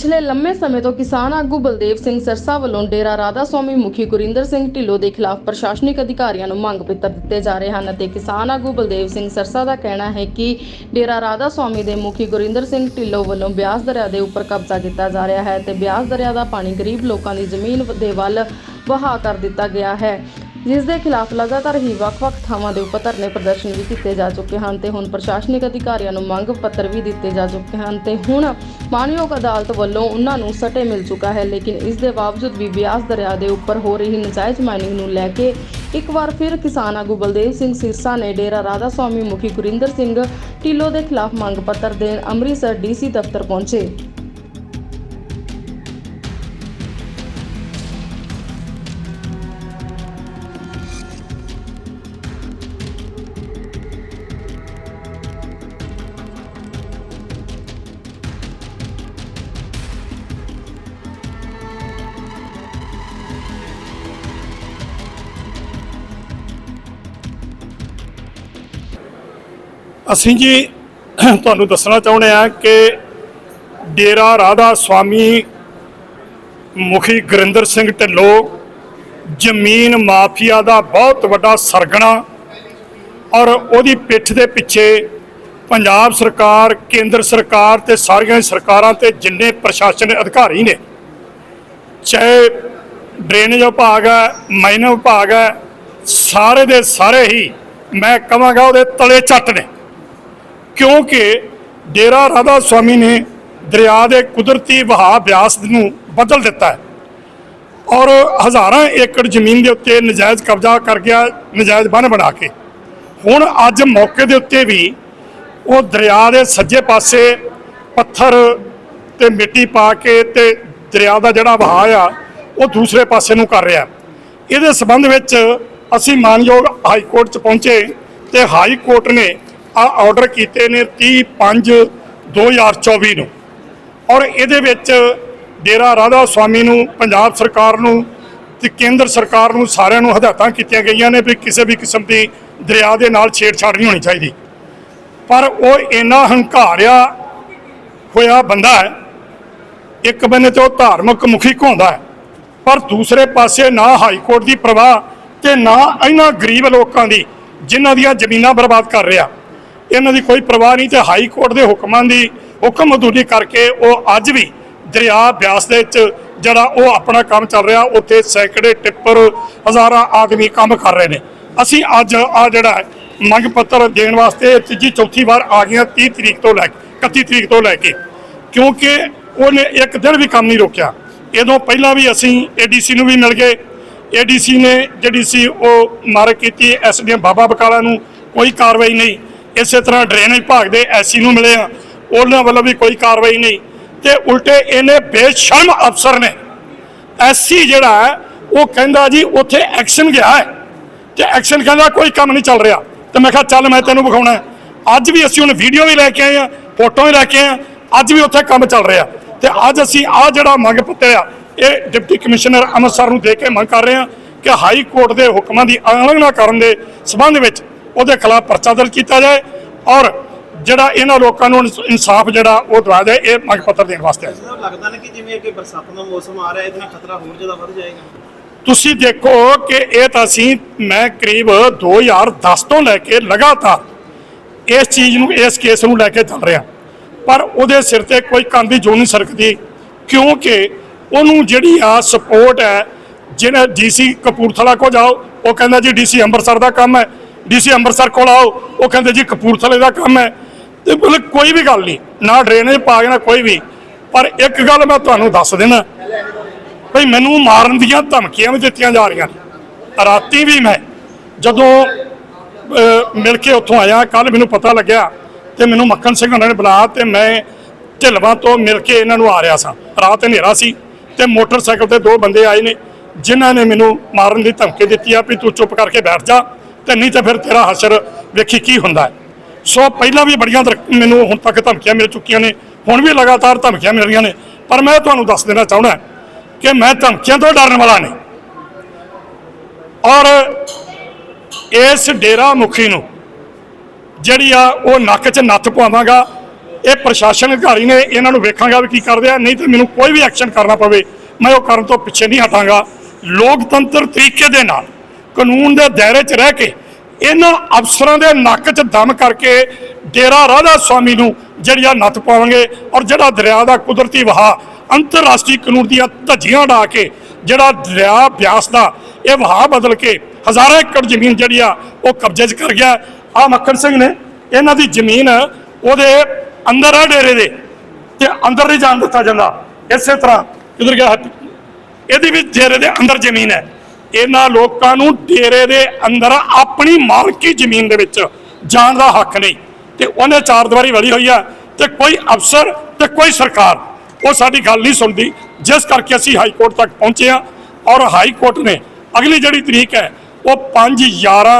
ਪਿਛਲੇ ਲੰਮੇ ਸਮੇਂ ਤੋਂ ਕਿਸਾਨ ਆਗੂ ਬਲਦੇਵ ਸਿੰਘ ਸਰਸਾ ਵੱਲੋਂ ਡੇਰਾ ਰਾਧਾ ਸਵਾਮੀ ਮੁਖੀ ਗੁਰਿੰਦਰ ਸਿੰਘ ਢਿੱਲੋਂ ਦੇ ਖਿਲਾਫ ਪ੍ਰਸ਼ਾਸਨਿਕ ਅਧਿਕਾਰੀਆਂ ਨੂੰ ਮੰਗ ਪੱਤਰ ਦਿੱਤੇ ਜਾ ਰਹੇ ਹਨ ਅਤੇ ਕਿਸਾਨ ਆਗੂ ਬਲਦੇਵ ਸਿੰਘ ਸਰਸਾ ਦਾ ਕਹਿਣਾ ਹੈ ਕਿ ਡੇਰਾ ਰਾਧਾ ਸਵਾਮੀ ਦੇ ਮੁਖੀ ਗੁਰਿੰਦਰ ਸਿੰਘ ਢਿੱਲੋਂ ਵੱਲੋਂ ਬਿਆਸ ਦਰਿਆ ਦੇ ਉੱਪਰ ਕਬਜ਼ਾ ਕੀਤਾ ਜਾ ਰਿਹਾ ਹੈ ਤੇ ਬਿਆਸ ਦਰਿਆ ਦਾ ਪਾਣੀ ਗਰੀਬ ਲੋਕਾਂ ਦੀ ਜ਼ਮੀਨ ਦੇ ਵੱਲ ਵਹਾ ਕਰ ਦਿੱਤਾ ਗਿਆ ਹੈ। ਜਿਸ ਦੇ ਖਿਲਾਫ ਲਗਾਤਾਰ ਹੀ ਵੱਖ-ਵੱਖ ਥਾਵਾਂ ਦੇ ਉੱਪਰ ਧਰਨੇ ਪ੍ਰਦਰਸ਼ਨ ਵੀ ਕੀਤੇ ਜਾ ਚੁੱਕੇ ਹਨ ਤੇ ਹੁਣ ਪ੍ਰਸ਼ਾਸਨਿਕ ਅਧਿਕਾਰੀਆਂ ਨੂੰ ਮੰਗ ਪੱਤਰ ਵੀ ਦਿੱਤੇ ਜਾ ਚੁੱਕੇ ਹਨ ਤੇ ਹੁਣ ਮਾਨਯੋਗ ਅਦਾਲਤ ਵੱਲੋਂ ਉਹਨਾਂ ਨੂੰ ਸਟੇ ਮਿਲ ਚੁੱਕਾ ਹੈ, ਲੇਕਿਨ ਇਸ ਦੇ ਬਾਵਜੂਦ ਵੀ ਬਿਆਸ ਦਰਿਆ ਦੇ ਉੱਪਰ ਹੋ ਰਹੀ ਨਜਾਇਜ਼ ਮਾਈਨਿੰਗ ਨੂੰ ਲੈ ਕੇ ਇੱਕ ਵਾਰ ਫਿਰ ਕਿਸਾਨ ਆਗੂ ਬਲਦੇਵ ਸਿੰਘ ਸਿਰਸਾ ਨੇ ਡੇਰਾ ਰਾਧਾ ਸਵਾਮੀ ਮੁਖੀ ਗੁਰਿੰਦਰ ਸਿੰਘ ਢਿੱਲੋਂ ਦੇ ਖਿਲਾਫ ਮੰਗ ਪੱਤਰ ਦੇਣ ਅੰਮ੍ਰਿਤਸਰ ਡੀਸੀ ਦਫ਼ਤਰ ਪਹੁੰਚੇ। ਅਸੀਂ ਜੀ ਤੁਹਾਨੂੰ ਦੱਸਣਾ ਚਾਹੁੰਦੇ ਆ ਕਿ ਡੇਰਾ ਰਾਧਾ ਸਵਾਮੀ ਮੁਖੀ ਗੁਰਿੰਦਰ ਸਿੰਘ ਢਿੱਲੋਂ ਜ਼ਮੀਨ ਮਾਫੀਆ ਦਾ ਬਹੁਤ ਵੱਡਾ ਸਰਗਣਾ ਔਰ ਉਹਦੀ ਪਿੱਠ ਦੇ ਪਿੱਛੇ ਪੰਜਾਬ ਸਰਕਾਰ, ਕੇਂਦਰ ਸਰਕਾਰ ਤੇ ਸਾਰੀਆਂ ਸਰਕਾਰਾਂ ਤੇ ਜਿੰਨੇ ਪ੍ਰਸ਼ਾਸਨ ਅਧਿਕਾਰੀ ਨੇ, ਚਾਹੇ ਡਰੇਨੇਜ ਵਿਭਾਗ ਹੈ ਮਾਈਨਰ ਵਿਭਾਗ ਹੈ, ਸਾਰੇ ਦੇ ਸਾਰੇ ਹੀ ਮੈਂ ਕਹਾਂਗਾ ਉਹਦੇ ਤਲੇ ਚੱਟ ਨੇ। ਕਿਉਂਕਿ ਡੇਰਾ ਰਾਧਾ ਸਵਾਮੀ ਨੇ ਦਰਿਆ ਦੇ ਕੁਦਰਤੀ ਵਹਾਅ ਬਿਆਸ ਨੂੰ ਬਦਲ ਦਿੱਤਾ ਹੈ। ਔਰ ਹਜ਼ਾਰਾਂ ਏਕੜ ਜ਼ਮੀਨ ਦੇ ਉੱਤੇ ਨਜਾਇਜ਼ ਕਬਜ਼ਾ ਕਰ ਗਿਆ, ਨਜਾਇਜ਼ ਬੰਨ ਬਣਾ ਕੇ। ਹੁਣ ਅੱਜ ਮੌਕੇ ਦੇ ਉੱਤੇ ਵੀ ਉਹ ਦਰਿਆ ਦੇ ਸੱਜੇ ਪਾਸੇ ਪੱਥਰ ਤੇ ਮਿੱਟੀ ਪਾ ਕੇ ਤੇ ਦਰਿਆ ਦਾ ਜਿਹੜਾ ਵਹਾਅ ਆ, ਉਹ ਦੂਸਰੇ ਪਾਸੇ ਨੂੰ ਕਰ ਰਿਹਾ। ਇਹਦੇ ਸਬੰਧ ਵਿੱਚ ਅਸੀਂ ਮਾਨਯੋਗ ਹਾਈ ਕੋਰਟ ਚ ਪਹੁੰਚੇ ਤੇ ਹਾਈ ਕੋਰਟ ਨੇ ਆ ਆਰਡਰ ਕੀਤੇ ਨੇ 30 5 2024 ਨੂੰ। ਔਰ ਇਹਦੇ ਵਿੱਚ ਡੇਰਾ ਰਾਧਾ ਸਵਾਮੀ ਨੂੰ, ਪੰਜਾਬ ਸਰਕਾਰ ਨੂੰ ਤੇ ਕੇਂਦਰ ਸਰਕਾਰ ਨੂੰ ਸਾਰਿਆਂ ਨੂੰ ਹਦਾਇਤਾਂ ਕੀਤੀਆਂ ਗਈਆਂ ਨੇ ਵੀ ਕਿਸੇ ਵੀ ਕਿਸਮ ਦੀ ਦਰਿਆ ਦੇ ਨਾਲ ਛੇੜਛਾੜ ਨਹੀਂ ਹੋਣੀ ਚਾਹੀਦੀ। ਪਰ ਉਹ ਇੰਨਾ ਹੰਕਾਰਿਆ ਹੋਇਆ ਬੰਦਾ ਹੈ, ਇੱਕ ਬੰਨੇ ਤੇ ਉਹ ਧਾਰਮਿਕ ਮੁਖੀ ਘੁੰਦਾ ਹੈ, ਪਰ ਦੂਸਰੇ ਪਾਸੇ ਨਾ ਹਾਈ ਕੋਰਟ ਦੀ ਪ੍ਰਵਾਹ ਤੇ ਨਾ ਇਹਨਾਂ ਗਰੀਬ ਲੋਕਾਂ ਦੀ ਜਿਨ੍ਹਾਂ ਦੀਆਂ ਜ਼ਮੀਨਾਂ ਬਰਬਾਦ ਕਰ ਰਿਹਾ। ਇਹਨਾਂ ਦੀ ਕੋਈ ਪਰਵਾਹ ਨਹੀਂ ਤੇ ਹਾਈ ਕੋਰਟ ਦੇ ਹੁਕਮਾਂ ਦੀ ਹੁਕਮ ਅਦੂਲੀ ਕਰਕੇ ਉਹ ਅੱਜ ਵੀ ਦਰਿਆ ਬਿਆਸ ਦੇ ਵਿੱਚ ਜਿਹੜਾ ਉਹ ਆਪਣਾ ਕੰਮ ਚੱਲ ਰਿਹਾ, ਉੱਥੇ ਸੈਂਕੜੇ ਟਿੱਪਰ ਹਜ਼ਾਰਾਂ ਆਦਮੀ ਕੰਮ ਕਰ ਰਹੇ ਨੇ। ਅਸੀਂ ਅੱਜ ਆ ਜਿਹੜਾ ਮੰਗ ਪੱਤਰ ਦੇਣ ਵਾਸਤੇ ਤੀਜੀ, ਚੌਥੀ ਵਾਰ ਆ ਗਈਆਂ 30 ਤਰੀਕ ਤੋਂ ਲੈ ਕੇ 31 ਤਰੀਕ ਤੋਂ ਲੈ ਕੇ। ਕਿਉਂਕਿ ਉਹਨੇ ਇੱਕ ਦਿਨ ਵੀ ਕੰਮ ਨਹੀਂ ਰੋਕਿਆ। ਇਦੋਂ ਪਹਿਲਾਂ ਵੀ ਅਸੀਂ ਏਡੀਸੀ ਨੂੰ ਵੀ ਮਿਲ ਗਏ। ਏਡੀਸੀ ਨੇ ਜਿਹੜੀ ਸੀ ਉਹ ਮਾਰ ਕੀਤੀ ਐਸਡੀਐਮ ਬਾਬਾ ਬਕਾਲਾ ਨੂੰ, ਕੋਈ ਕਾਰਵਾਈ ਨਹੀਂ। ਇਸੇ ਤਰ੍ਹਾਂ ਡਰੇਨੇਜ ਵਿਭਾਗ ਦੇ ਐਸੀ ਨੂੰ ਮਿਲੇ ਆ। ਉਹਨਾਂ ਵੱਲੋਂ ਵੀ ਕੋਈ ਕਾਰਵਾਈ ਨਹੀਂ। ਤੇ ਉਲਟੇ ਇਹਨੇ ਬੇਸ਼ਰਮ ਅਫਸਰ ਨੇ। ਐਸੀ ਜਿਹੜਾ ਹੈ, ਉਹ ਕਹਿੰਦਾ ਜੀ, ਉੱਥੇ ਐਕਸ਼ਨ ਗਿਆ ਹੈ। ਤੇ ਐਕਸ਼ਨ ਕਹਿੰਦਾ ਕੋਈ ਕੰਮ ਨਹੀਂ ਚੱਲ ਰਿਹਾ। ਤੇ ਮੈਂ ਕਿਹਾ, ਚੱਲ ਮੈਂ ਤੈਨੂੰ ਵਿਖਾਉਣਾ ਅੱਜ ਵੀ ਅਸੀਂ ਹੁਣ ਵੀਡੀਓ ਵੀ ਲੈ ਕੇ ਆਏ ਆ ਫੋਟੋ ਵੀ ਲੈ ਕੇ ਆਏ ਆ। ਅੱਜ ਵੀ ਉੱਥੇ ਕੰਮ ਚੱਲ ਰਿਹਾ। ਤੇ ਅੱਜ ਅਸੀਂ ਆ ਜਿਹੜਾ ਮੰਗ ਪੱਤਰ ਆ, ਇਹ ਡਿਪਟੀ ਕਮਿਸ਼ਨਰ ਅੰਮ੍ਰਿਤਸਰ ਨੂੰ ਦੇ ਕੇ ਮੰਗ ਕਰ ਰਹੇ ਆ ਕਿ ਹਾਈ ਕੋਰਟ ਦੇ ਹੁਕਮਾਂ ਦੀ ਉਲੰਘਣਾ ਕਰਨ ਦੇ ਸਬੰਧ ਵਿੱਚ ਉਹਦੇ ਖਿਲਾਫ ਪਰਚਾ ਦਰਜ ਕੀਤਾ ਜਾਏ ਔਰ ਜਿਹੜਾ ਇਹਨਾਂ ਲੋਕਾਂ ਨੂੰ ਇਨਸਾਫ ਜਿਹੜਾ ਉਹ ਦਵਾ ਦੇ ਇਹ ਮੰਗ ਪੱਤਰ ਦੇਣ ਵਾਸਤੇ ਸਾਹਿਬ ਲੱਗਦਾ ਨਾ ਕਿ ਜਿਵੇਂ ਅੱਗੇ ਬਰਸਾਤ ਦਾ ਮੌਸਮ ਆ ਰਿਹਾ ਇਹਦੇ ਨਾਲ ਖਤਰਾ ਹੋਰ ਜ਼ਿਆਦਾ ਵੱਧ ਜਾਏਗਾ। ਤੁਸੀਂ ਦੇਖੋ ਕਿ ਇਹ ਤਾਂ ਅਸੀਂ ਮੈਂ ਕਰੀਬ 2010 ਤੋਂ ਲੈ ਕੇ ਲਗਾਤਾਰ ਇਸ ਚੀਜ਼ ਨੂੰ ਇਸ ਕੇਸ ਨੂੰ ਲੈ ਕੇ ਚੱਲ ਰਿਹਾ। ਪਰ ਉਹਦੇ ਸਿਰ ਤੇ ਕੋਈ ਕੰਨ ਦੀ ਜੂੰ ਨਹੀਂ ਸਰਕਦੀ ਕਿਉਂਕਿ ਉਹਨੂੰ ਜਿਹੜੀ ਆ ਸਪੋਰਟ ਹੈ ਜਿਹਨੇ ਡੀਸੀ ਕਪੂਰਥਲਾ ਕੋ ਜਾਓ ਉਹ ਕਹਿੰਦਾ ਜੀ ਡੀਸੀ ਅੰਮ੍ਰਿਤਸਰ ਦਾ ਕੰਮ ਹੈ ਡੀਸੀ ਅੰਮ੍ਰਿਤਸਰ ਕੋਲ ਆਓ, ਉਹ ਕਹਿੰਦੇ ਜੀ ਕਪੂਰਥਲੇ ਦਾ ਕੰਮ ਹੈ। ਤੇ ਮਤਲਬ ਕੋਈ ਵੀ ਗੱਲ ਨਹੀਂ, ਨਾ ਡਰੇਨੇਜ ਪਾ ਨਾ ਕੋਈ ਵੀ। ਪਰ ਇੱਕ ਗੱਲ ਮੈਂ ਤੁਹਾਨੂੰ ਦੱਸ ਦੇਣਾ ਭਈ ਮੈਨੂੰ ਮਾਰਨ ਦੀਆਂ ਧਮਕੀਆਂ ਵੀ ਦਿੱਤੀਆਂ ਜਾ ਰਹੀਆਂ ਨੇ। ਰਾਤੀ ਵੀ ਮੈਂ ਜਦੋਂ ਮਿਲ ਕੇ ਉੱਥੋਂ ਆਇਆ ਕੱਲ ਮੈਨੂੰ ਪਤਾ ਲੱਗਿਆ ਤੇ ਮੈਨੂੰ ਮੱਖਣ ਸਿੰਘ ਉਹਨਾਂ ਨੇ ਬੁਲਾਇਆ ਤੇ ਮੈਂ ਢਿਲਵਾਂ ਤੋਂ ਮਿਲ ਕੇ ਇਹਨਾਂ ਨੂੰ ਆ ਰਿਹਾ ਸਾਂ। ਰਾਤ ਹਨੇਰਾ ਸੀ ਤੇ ਮੋਟਰਸਾਈਕਲ ਤੇ ਦੋ ਬੰਦੇ ਆਏ ਨੇ, ਜਿਨ੍ਹਾਂ ਨੇ ਮੈਨੂੰ ਮਾਰਨ ਦੀ ਧਮਕੀ ਦਿੱਤੀ ਆ ਵੀ ਤੂੰ ਚੁੱਪ ਕਰਕੇ ਬੈਠ ਜਾ। ਤੇ ਨਹੀਂ ਤਾਂ ਫਿਰ ਤੇਰਾ ਹਸ਼ਰ ਵੇਖੀ ਕੀ ਹੁੰਦਾ ਹੈ। ਸੋ ਪਹਿਲਾਂ ਵੀ ਬੜੀਆਂ ਦਰ- ਮੈਨੂੰ ਹੁਣ ਤੱਕ ਧਮਕੀਆਂ ਮਿਲ ਚੁੱਕੀਆਂ ਨੇ, ਹੁਣ ਵੀ ਲਗਾਤਾਰ ਧਮਕੀਆਂ ਮਿਲ ਰਹੀਆਂ ਨੇ। ਪਰ ਮੈਂ ਤੁਹਾਨੂੰ ਦੱਸ ਦੇਣਾ ਚਾਹੁੰਦਾ ਕਿ ਮੈਂ ਧਮਕੀਆਂ ਤੋਂ ਡਰਨ ਵਾਲਾ ਨਹੀਂ। ਔਰ ਇਸ ਡੇਰਾ ਮੁਖੀ ਨੂੰ ਜਿਹੜੀ ਆ ਉਹ ਨੱਕ 'ਚ ਨੱਥ ਪਾਵਾਂਗਾ ਇਹ ਪ੍ਰਸ਼ਾਸਨ ਅਧਿਕਾਰੀ ਨੇ ਇਹਨਾਂ ਨੂੰ ਵੇਖਾਂਗਾ ਵੀ ਕੀ ਕਰਦੇ ਆ, ਨਹੀਂ ਤੇ ਮੈਨੂੰ ਕੋਈ ਵੀ ਐਕਸ਼ਨ ਕਰਨਾ ਪਵੇ, ਮੈਂ ਉਹ ਕਰਨ ਤੋਂ ਪਿੱਛੇ ਨਹੀਂ ਹਟਾਂਗਾ। ਲੋਕਤੰਤਰ ਤਰੀਕੇ ਦੇ ਨਾਲ ਕਾਨੂੰਨ ਦੇ ਦਾਇਰੇ 'ਚ ਰਹਿ ਕੇ ਇਹਨਾਂ ਅਫਸਰਾਂ ਦੇ ਨੱਕ 'ਚ ਦਮ ਕਰਕੇ ਡੇਰਾ ਰਾਧਾ ਸਵਾਮੀ ਨੂੰ ਜਿਹੜੀਆਂ ਨੱਥ ਪਾਵਾਂਗੇ ਔਰ ਜਿਹੜਾ ਦਰਿਆ ਦਾ ਕੁਦਰਤੀ ਵਹਾਅ ਅੰਤਰਰਾਸ਼ਟਰੀ ਕਾਨੂੰਨ ਦੀਆਂ ਧੱਜੀਆਂ ਢਾ ਕੇ ਜਿਹੜਾ ਦਰਿਆ ਬਿਆਸ ਦਾ ਇਹ ਵਹਾਅ ਬਦਲ ਕੇ ਹਜ਼ਾਰਾਂ ਏਕੜ ਜ਼ਮੀਨ ਜਿਹੜੀ ਆ ਉਹ ਕਬਜ਼ੇ 'ਚ ਕਰ ਗਿਆ। ਆ ਮੱਖਣ ਸਿੰਘ ਨੇ ਇਹਨਾਂ ਦੀ ਜ਼ਮੀਨ ਉਹਦੇ ਅੰਦਰ ਆ ਡੇਰੇ ਦੇ ਤੇ ਅੰਦਰ ਨਹੀਂ ਜਾਣ ਦਿੱਤਾ ਜਾਂਦਾ। ਇਸੇ ਤਰ੍ਹਾਂ ਕਿਧਰ ਗਿਆ ਹੱਥ? ਇਹਦੀ ਵੀ ਡੇਰੇ ਦੇ ਅੰਦਰ ਜ਼ਮੀਨ ਹੈ। ਇਹਨਾਂ ਲੋਕਾਂ ਨੂੰ ਡੇਰੇ ਦੇ ਅੰਦਰ ਆਪਣੀ ਮਾਲਕੀ ਜ਼ਮੀਨ ਦੇ ਵਿੱਚ ਜਾਣ ਦਾ ਹੱਕ ਨਹੀਂ। ਤੇ ਉਹਨੇ ਚਾਰ ਦੀਵਾਰੀ ਵੜੀ ਹੋਈ ਆ ਤੇ ਕੋਈ ਅਫਸਰ ਤੇ ਕੋਈ ਸਰਕਾਰ, ਉਹ ਸਾਡੀ ਗੱਲ ਨਹੀਂ ਸੁਣਦੀ। ਜਿਸ ਕਰਕੇ ਅਸੀਂ ਹਾਈ ਕੋਰਟ ਤੱਕ ਪਹੁੰਚੇ ਆ ਔਰ ਹਾਈ ਕੋਰਟ ਨੇ ਅਗਲੀ ਜਿਹੜੀ ਤਰੀਕ ਹੈ, ਉਹ 5 11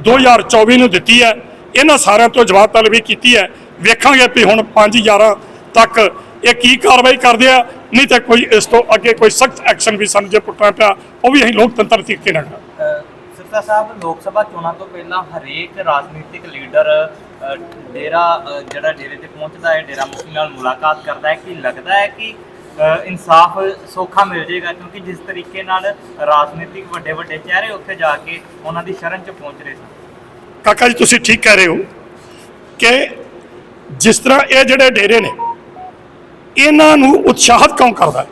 2024 ਨੂੰ ਦਿੱਤੀ ਹੈ। ਇਹਨਾਂ ਸਾਰਿਆਂ ਤੋਂ ਜਵਾਬ ਤਲਬੀ ਕੀਤੀ ਹੈ। ਵੇਖਾਂਗੇ ਵੀ ਹੁਣ 5 11 ਤੱਕ ਇਹ ਕੀ ਕਾਰਵਾਈ ਕਰਦੇ ਆ। ਨਹੀਂ ਤਾਂ ਕੋਈ ਇਸ ਤੋਂ ਅੱਗੇ ਕੋਈ ਸਖਤ ਐਕਸ਼ਨ ਵੀ ਸਾਨੂੰ ਜੇ ਪੁੱਟਣਾ ਪਿਆ ਉਹ ਵੀ ਅਸੀਂ ਲੋਕਤੰਤਰ ਤਰੀਕੇ ਨਾਲ। ਸਿਰਸਾ ਸਾਹਿਬ ਲੋਕ ਸਭਾ ਚੋਣਾਂ ਤੋਂ ਪਹਿਲਾਂ ਹਰੇਕ ਰਾਜਨੀਤਿਕ ਲੀਡਰ ਡੇਰਾ ਜਿਹੜਾ ਡੇਰੇ ਤੇ ਪਹੁੰਚਦਾ ਹੈ ਡੇਰਾ ਮੁਖੀ ਨਾਲ ਮੁਲਾਕਾਤ ਕਰਦਾ ਹੈ ਕਿ ਲੱਗਦਾ ਹੈ ਕਿ ਇਨਸਾਫ ਸੌਖਾ ਮਿਲ ਜਾਏਗਾ ਕਿਉਂਕਿ ਜਿਸ ਤਰੀਕੇ ਨਾਲ ਰਾਜਨੀਤਿਕ ਵੱਡੇ ਵੱਡੇ ਚਿਹਰੇ ਉੱਥੇ ਜਾ ਕੇ ਉਹਨਾਂ ਦੀ ਸ਼ਰਨ 'ਚ ਪਹੁੰਚ ਰਹੇ ਸਨ ਕਾਕਾ ਜੀ ਤੁਸੀਂ ਠੀਕ ਕਹਿ ਰਹੇ ਹੋ ਕਿ ਜਿਸ ਤਰ੍ਹਾਂ ਇਹ ਜਿਹੜੇ ਡੇਰੇ ਨੇ ਇਹਨਾਂ ਨੂੰ ਉਤਸ਼ਾਹਿਤ ਕਿਉਂ ਕਰਦਾ ਹੈ?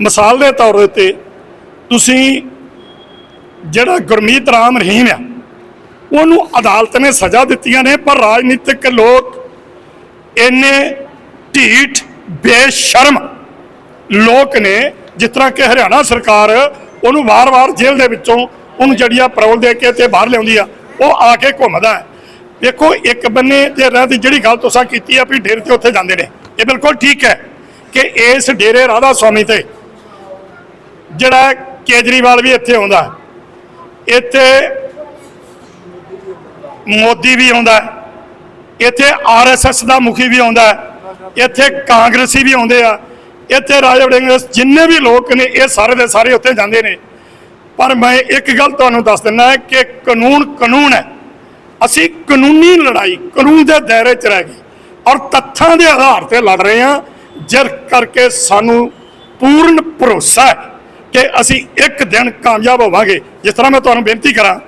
ਮਿਸਾਲ ਦੇ ਤੌਰ ਦੇ ਉੱਤੇ ਤੁਸੀਂ ਜਿਹੜਾ ਗੁਰਮੀਤ ਰਾਮ ਰਹੀਮ ਆ, ਉਹਨੂੰ ਅਦਾਲਤ ਨੇ ਸਜ਼ਾ ਦਿੱਤੀਆਂ ਨੇ, ਪਰ ਰਾਜਨੀਤਿਕ ਲੋਕ ਇੰਨੇ ਢੀਠ, ਬੇਸ਼ਰਮ ਲੋਕ ਨੇ, ਜਿਸ ਤਰ੍ਹਾਂ ਕਿ ਹਰਿਆਣਾ ਸਰਕਾਰ ਉਹਨੂੰ ਵਾਰ-ਵਾਰ ਜੇਲ੍ਹ ਦੇ ਵਿੱਚੋਂ ਉਹਨੂੰ ਜਿਹੜੀਆਂ ਪਰੋਲ ਦੇ ਕੇ ਤੇ ਬਾਹਰ ਲਿਆਉਂਦੀ ਆ, ਉਹ ਆ ਕੇ ਘੁੰਮਦਾ ਹੈ ਦੇਖੋ ਇੱਕ ਬੰਨੇ ਤੇ ਰਹਿ ਦੀ ਜਿਹੜੀ ਗੱਲ ਤੁਸੀਂ ਕੀਤੀ ਆ ਵੀ ਡੇਰੇ ਤੇ ਉੱਥੇ ਜਾਂਦੇ ਨੇ ਇਹ ਬਿਲਕੁਲ ਠੀਕ ਹੈ ਕਿ ਇਸ ਡੇਰੇ ਰਾਧਾ ਸਵਾਮੀ ਤੇ ਜਿਹੜਾ ਕੇਜਰੀਵਾਲ ਵੀ ਇੱਥੇ ਆਉਂਦਾ, ਇੱਥੇ ਮੋਦੀ ਵੀ ਆਉਂਦਾ ਹੈ। ਇੱਥੇ ਆਰਐਸਐਸ ਦਾ ਮੁਖੀ ਵੀ ਆਉਂਦਾ, ਇੱਥੇ ਕਾਂਗਰਸੀ ਵੀ ਆਉਂਦੇ ਆ, ਇੱਥੇ ਰਾਜਾ ਵੜਿੰਗ ਜਿੰਨੇ ਵੀ ਲੋਕ ਨੇ, ਇਹ ਸਾਰੇ ਦੇ ਸਾਰੇ ਉੱਥੇ ਜਾਂਦੇ ਨੇ ਪਰ ਮੈਂ ਇੱਕ ਗੱਲ ਤੁਹਾਨੂੰ ਦੱਸ ਦਿੰਦਾ ਕਿ ਕਾਨੂੰਨ ਕਾਨੂੰਨ ਹੈ ਅਸੀਂ ਕਾਨੂੰਨੀ ਲੜਾਈ ਕਾਨੂੰਨ ਦੇ ਦਾਇਰੇ 'ਚ ਰਹਿ ਗਏ ਔਰ ਤੱਥਾਂ ਦੇ ਆਧਾਰ ਤੇ ਲੜ ਰਹੇ ਹਾਂ। ਜਿਸ ਕਰਕੇ ਸਾਨੂੰ ਪੂਰਨ ਭਰੋਸਾ ਹੈ ਕਿ ਅਸੀਂ ਇੱਕ ਦਿਨ ਕਾਮਯਾਬ ਹੋਵਾਂਗੇ। ਜਿਸ ਤਰ੍ਹਾਂ ਮੈਂ ਤੁਹਾਨੂੰ ਬੇਨਤੀ ਕਰਾਂ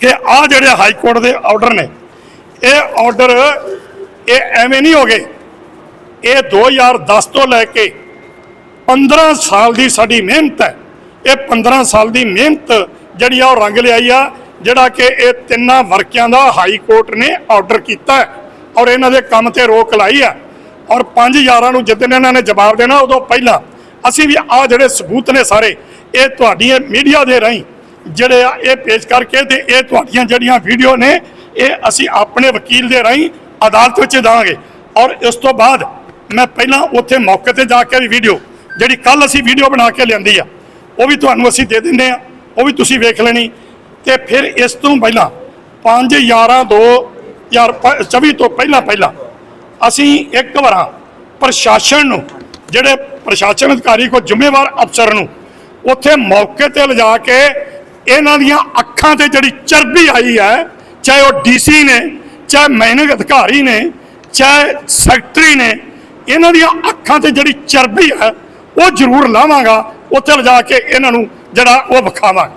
ਕਿ ਆਹ ਜਿਹੜੇ ਹਾਈ ਕੋਰਟ ਦੇ ਆਰਡਰ ਨੇ, ਇਹ ਆਰਡਰ ਇਹ ਐਵੇਂ ਨਹੀਂ ਹੋ ਗਏ। ਇਹ 2010 ਤੋਂ ਲੈ ਕੇ 15 ਸਾਲ ਦੀ ਸਾਡੀ ਮਿਹਨਤ ਹੈ। ਇਹ 15 ਸਾਲ ਦੀ ਮਿਹਨਤ ਜਿਹੜੀ ਆ ਉਹ ਰੰਗ ਲਿਆਈ ਆ, ਜਿਹੜਾ ਕਿ ਇਹ ਤਿੰਨਾਂ ਵਰਕਿਆਂ ਦਾ ਹਾਈ ਕੋਰਟ ਨੇ ਆਰਡਰ ਕੀਤਾ ਹੈ। ਔਰ ਇਹਨਾਂ ਦੇ ਕੰਮ ਤੇ ਰੋਕ ਲਾਈ ਆ। ਔਰ 5 11 ਨੂੰ ਜਿੱਦਣ ਇਹਨਾਂ ਨੇ ਜਵਾਬ ਦੇਣਾ, ਉਦੋਂ ਪਹਿਲਾਂ ਅਸੀਂ ਵੀ ਆ ਜਿਹੜੇ ਸਬੂਤ ਨੇ ਸਾਰੇ, ਇਹ ਤੁਹਾਡੀਆਂ ਮੀਡੀਆ ਦੇ ਰਾਹੀਂ ਜਿਹੜੇ ਆ, ਇਹ ਪੇਸ਼ ਕਰਕੇ ਤੇ ਇਹ ਤੁਹਾਡੀਆਂ ਜਿਹੜੀਆਂ ਵੀਡੀਓ ਨੇ, ਇਹ ਅਸੀਂ ਆਪਣੇ ਵਕੀਲ ਦੇ ਰਾਹੀਂ ਅਦਾਲਤ ਵਿੱਚ ਦਾਂਗੇ ਔਰ ਇਸ ਤੋਂ ਬਾਅਦ ਮੈਂ ਪਹਿਲਾਂ ਉੱਥੇ ਮੌਕੇ ਤੇ ਜਾ ਕੇ ਵੀ ਵੀਡੀਓ, ਜਿਹੜੀ ਕੱਲ ਅਸੀਂ ਵੀਡੀਓ ਬਣਾ ਕੇ ਲਿਆਂਦੀ ਆ, ਉਹ ਵੀ ਤੁਹਾਨੂੰ ਅਸੀਂ ਦੇ ਦਿੰਦੇ ਆ, ਉਹ ਵੀ ਤੁਸੀਂ ਵੇਖ ਲੈਣੀ। ਤੇ ਫਿਰ ਇਸ ਤੋਂ ਪਹਿਲਾਂ 5 11 2 24 ਤੋਂ ਪਹਿਲਾਂ ਪਹਿਲਾਂ ਅਸੀਂ ਇੱਕ ਵਾਰਾਂ ਪ੍ਰਸ਼ਾਸਨ ਨੂੰ, ਜਿਹੜੇ ਪ੍ਰਸ਼ਾਸਨ ਅਧਿਕਾਰੀ ਕੋ ਜ਼ਿੰਮੇਵਾਰ ਅਫਸਰ ਨੂੰ ਉੱਥੇ ਮੌਕੇ ਤੇ ਲਿਜਾ ਕੇ ਇਹਨਾਂ ਦੀਆਂ ਅੱਖਾਂ ਤੇ ਜਿਹੜੀ ਚਰਬੀ ਆਈ ਹੈ, ਚਾਹੇ ਉਹ ਡੀਸੀ ਨੇ, ਚਾਹੇ ਮੈਨੇਜ ਅਧਿਕਾਰੀ ਨੇ, ਚਾਹੇ ਸੈਕਟਰੀ ਨੇ, ਇਹਨਾਂ ਦੀਆਂ ਅੱਖਾਂ ਤੇ ਜਿਹੜੀ ਚਰਬੀ ਹੈ, ਉਹ ਜ਼ਰੂਰ ਲਾਵਾਂਗਾ, ਉੱਥੇ ਲਿਜਾ ਕੇ ਇਹਨਾਂ ਨੂੰ ਜਿਹੜਾ ਉਹ ਵਿਖਾਵਾਂਗਾ।